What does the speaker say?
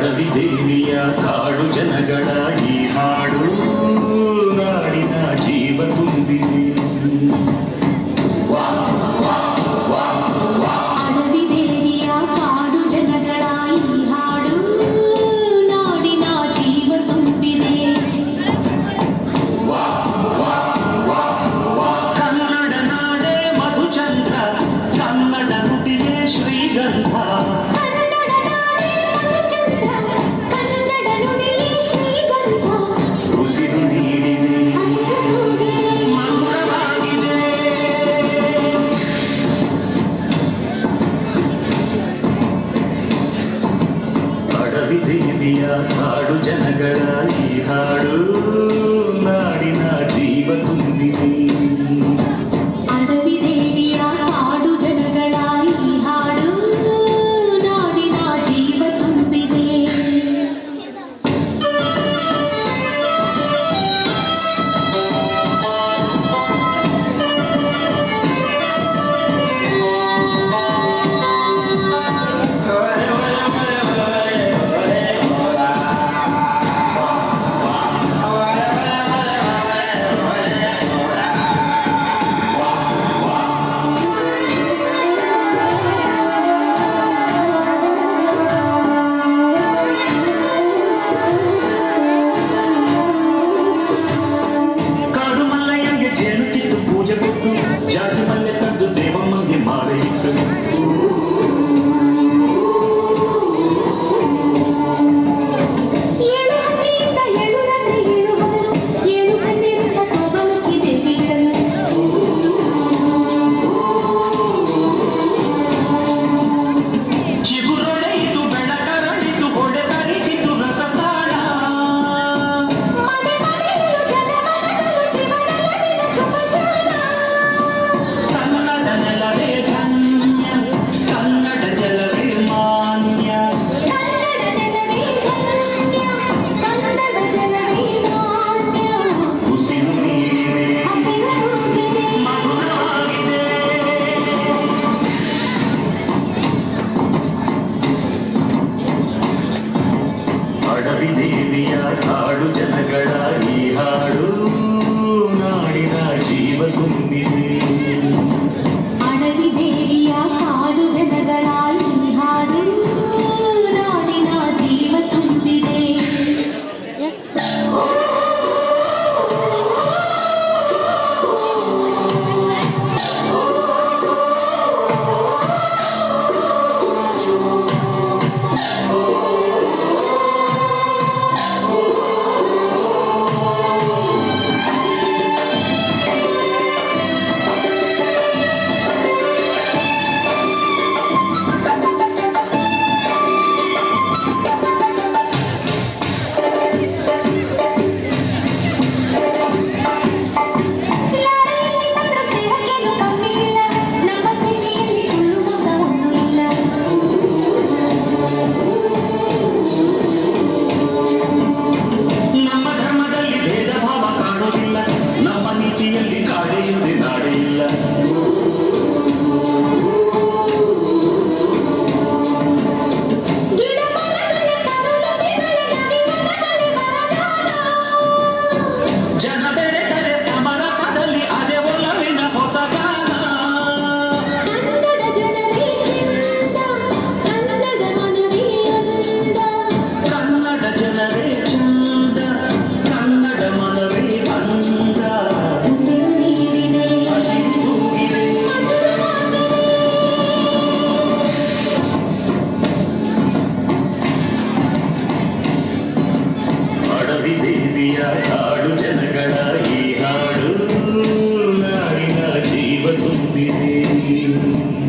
ಕಾದಲಿ ದೇವಿಯ ಕಾಡು ಜನಗಳ ಈ ಹಾಡು ನಾಡಿನ ಜೀವ ತುಂಬಿದೆ. ಗೆಳೆಯ ಹಾಡು ಜನಗಳ ಈ ಹಾಡು ನಾಡಿನ ಜೀವ ತುಂಬಿದೆ lucha be